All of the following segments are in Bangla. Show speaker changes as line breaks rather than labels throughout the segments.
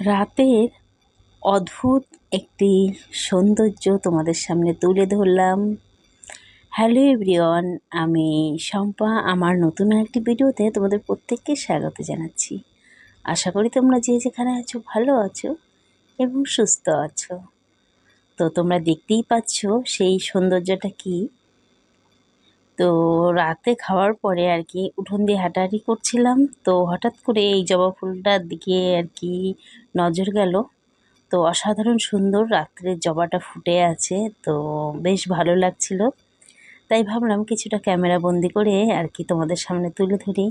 রাতের অদ্ভুত একটি সৌন্দর্য তোমাদের সামনে তুলে ধরলাম। হ্যালো এভরিওয়ান আমি শম্পা। আমার নতুন একটি ভিডিওতে তোমাদের প্রত্যেককে স্বাগত জানাচ্ছি। আশা করি তোমরা যে যেখানে আছো ভালো আছো এবং সুস্থ আছো। তো তোমরা দেখতেই পাচ্ছ সেই সৌন্দর্যটা কি? তো রাতে খাওয়ার পরে আর কি উঠোন দিয়ে হাঁটাহাঁটি করছিলাম। তো হঠাৎ করে এই জবা ফুলটার দিকে আর কি নজর গেল। তো অসাধারণ সুন্দর রাত্রে জবাটা ফুটে আছে, তো বেশ ভালো লাগছিল। তাই ভাবলাম কিছুটা ক্যামেরা বন্দি করে আর কি তোমাদের সামনে তুলে ধরি।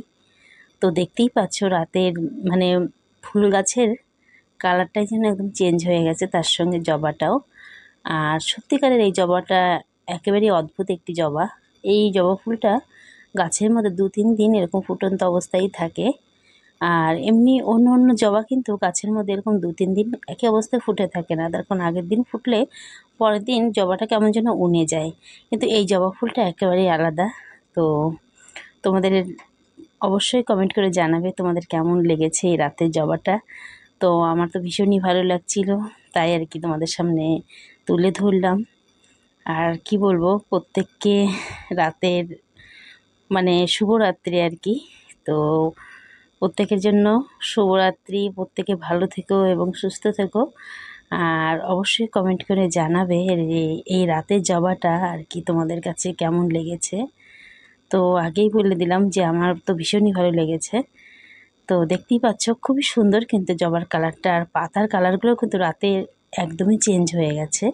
তো দেখতেই পাচ্ছ রাতের মানে ফুল গাছের কালারটাই যেন একদম চেঞ্জ হয়ে গেছে তার সঙ্গে জবাটাও। আর সত্যিকারের এই জবাটা একেবারেই অদ্ভুত একটি জবা। এই জবা ফুলটা গাছের মধ্যে দু, তিন দিন এরকম ফুটন্ত অবস্থায় থাকে। আর এমনি অন্য অন্য জবা কিন্তু গাছের মধ্যে এরকম দু, তিন দিন একই অবস্থায় ফুটে থাকে না। তখন আগের দিন ফুটলে পরের দিন জবাটা কেমন যেন উনে যায়। কিন্তু এই জবা ফুলটা একেবারেই আলাদা। তো তোমাদের অবশ্যই কমেন্ট করে জানাবে তোমাদের কেমন লেগেছে এই রাতের জবাটা। তো আমার তো ভীষণই ভালো লাগছিল। তাই আর কি তোমাদের সামনে তুলে ধরলাম। আর কি বলব, প্রত্যেককে রাতের মানে শুভরাত্রি আর কি। তো প্রত্যেকের জন্য শুভরাত্রি, প্রত্যেকে ভালো থেকো এবং সুস্থ থেকো। আর অবশ্যই কমেন্ট করে জানাবে এই রাতের জবাটা আর কি তোমাদের কাছে কেমন লেগেছে। তো আগেই বলে দিলাম যে আমার তো ভীষণই ভালো লেগেছে। তো দেখতেই পাচ্ছ খুবই সুন্দর কিন্তু জবার কালারটা আর পাতার কালারগুলো কিন্তু রাতে একদমই চেঞ্জ হয়ে গেছে।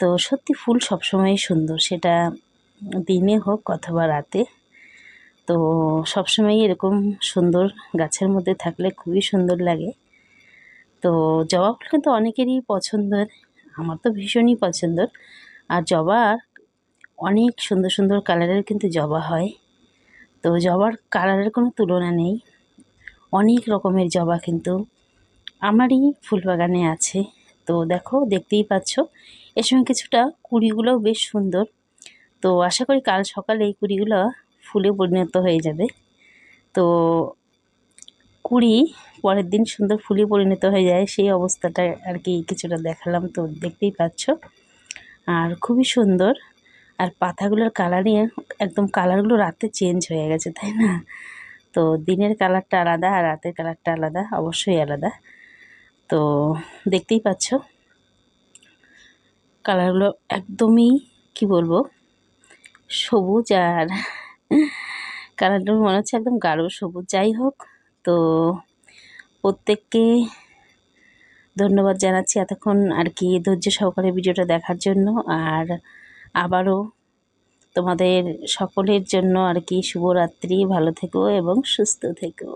তো সত্যি ফুল সবসময়ই সুন্দর। সেটা দিনে হোক অথবা রাতে। তো সবসময়ই এরকম সুন্দর গাছের মধ্যে থাকলে খুবই সুন্দর লাগে। তো জবা ফুল কিন্তু অনেকেরই পছন্দের। আমার তো ভীষণই পছন্দের। আর জবার অনেক সুন্দর সুন্দর কালারের কিন্তু জবা হয়। তো জবার কালারের কোনো তুলনা নেই। অনেক রকমের জবা কিন্তু আমারই ফুল বাগানে আছে। তো দেখো, দেখতেই পাচ্ছ। এর সঙ্গে কিছুটা কুড়িগুলোও বেশ সুন্দর। তো আশা করি কাল সকালে এই কুড়িগুলো ফুলে পরিণত হয়ে যাবে। তো কুড়ি পরের দিন সুন্দর ফুলে পরিণত হয়ে যায়, সেই অবস্থাটা আর কি কিছুটা দেখালাম। তো দেখতেই পাচ্ছ। আর খুবই সুন্দর। আর পাতাগুলোর কালারিং একদম কালারগুলো রাতে চেঞ্জ হয়ে গেছে, তাই না? তো দিনের কালারটা আলাদা আর রাতের কালারটা আলাদা, অবশ্যই আলাদা। তো দেখতেই পাচ্ছ। কালারগুলো একদমই, কি বলব, সবুজ আর কালারটা মনে হচ্ছে একদম গাঢ় সবুজ। যাই হোক, তো প্রত্যেককে ধন্যবাদ জানাচ্ছি এতক্ষণ আর কি ধৈর্য সহকারে ভিডিওটা দেখার জন্য। আর আবারও তোমাদের সকলের জন্য আর কি শুভরাত্রি, ভালো থেকো এবং সুস্থ থেকো।